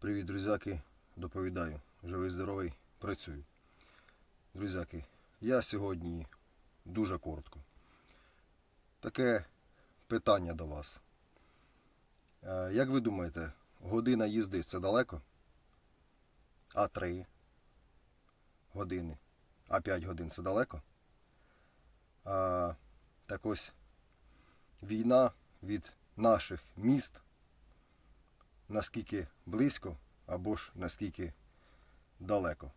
Привіт, друзяки. Доповідаю. Живий, здоровий, працюю. Друзяки, я сьогодні дуже коротко. Таке питання до вас. Е, Як ви думаєте, година їзди це далеко? А 3 години, а 5 годин це далеко? А, так ось війна від наших міст наскільки близько або ж наскільки далеко.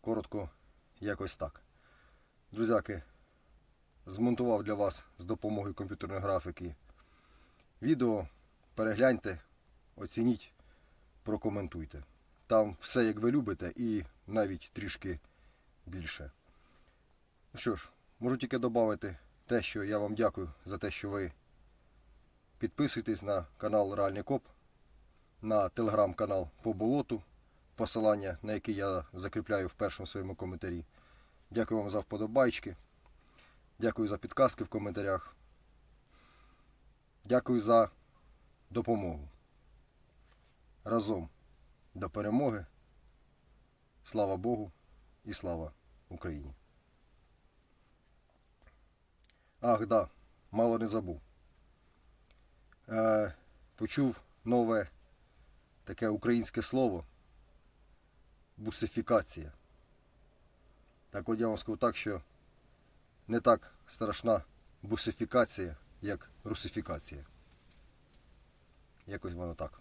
Коротко, якось так. Друзяки, змонтував для вас з допомогою комп'ютерної графіки відео. Перегляньте, оцініть, прокоментуйте. Там все як ви любите і навіть трішки більше. Ну що ж, можу тільки додати те, що я вам дякую за те, що ви Підписуйтесь на канал Реальний Коп, на телеграм-канал по болоту, посилання на який я закріпляю в першому своєму коментарі. Дякую вам за вподобайки. Дякую за підказки в коментарях. Дякую за допомогу. Разом до перемоги. Слава Богу і слава Україні. Ах, да, мало не забув почув нове таке українське слово бусифікація. Так от я вам скажу так, що не так страшна бусифікація, як русифікація. Якось воно так.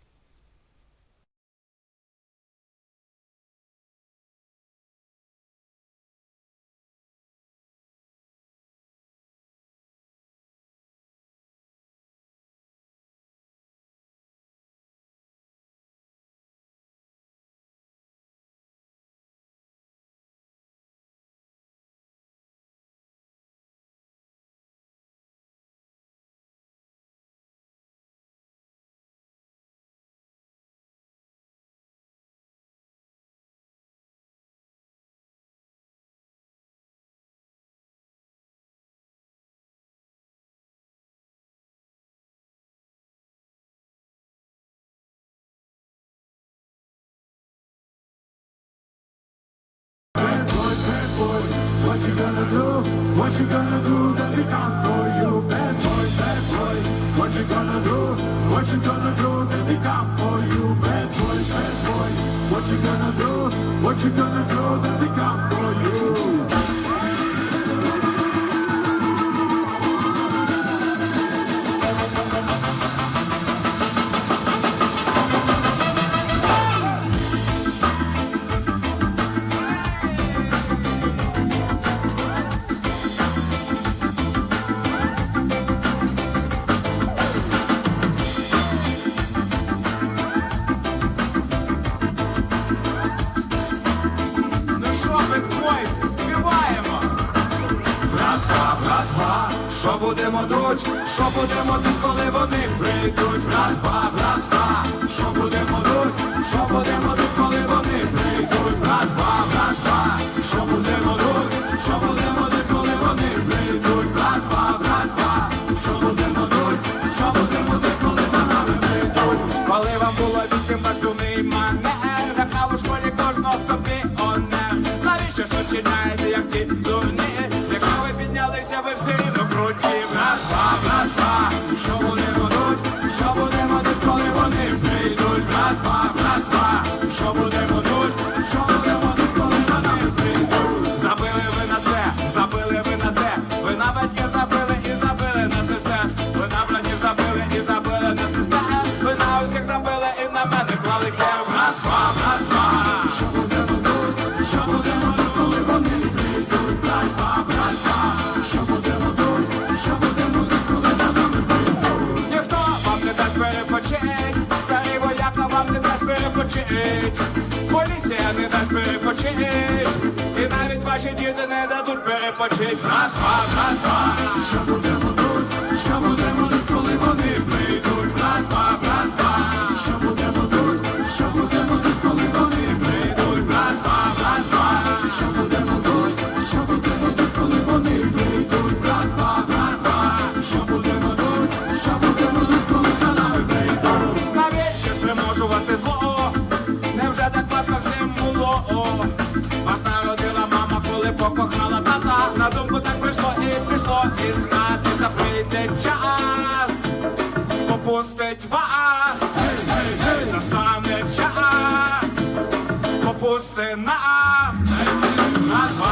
Gonna do? What you gonna do? Let me come for you, bad boy, bad boy. What you gonna do? What you gonna do? Let me come for you, bad boy, bad boy. What you gonna do? What you gonna do? Let me come for you. Що будемо дуть? Що будемо дуть, коли вони прийдуть? Братва, братва, що будемо дуть? Що будемо дуть, коли вони прийдуть? Братва, братва, що будемо дуть? Що будемо дуть, коли вони прийдуть? Братва, братва, що будемо дуть? Що будемо дуть, коли за нами прийдуть? Коли вам було вісім батюний манер, така у школі кожного тобі і навіть ваші діти не дадуть перепочить. Братва, братва, що будемо not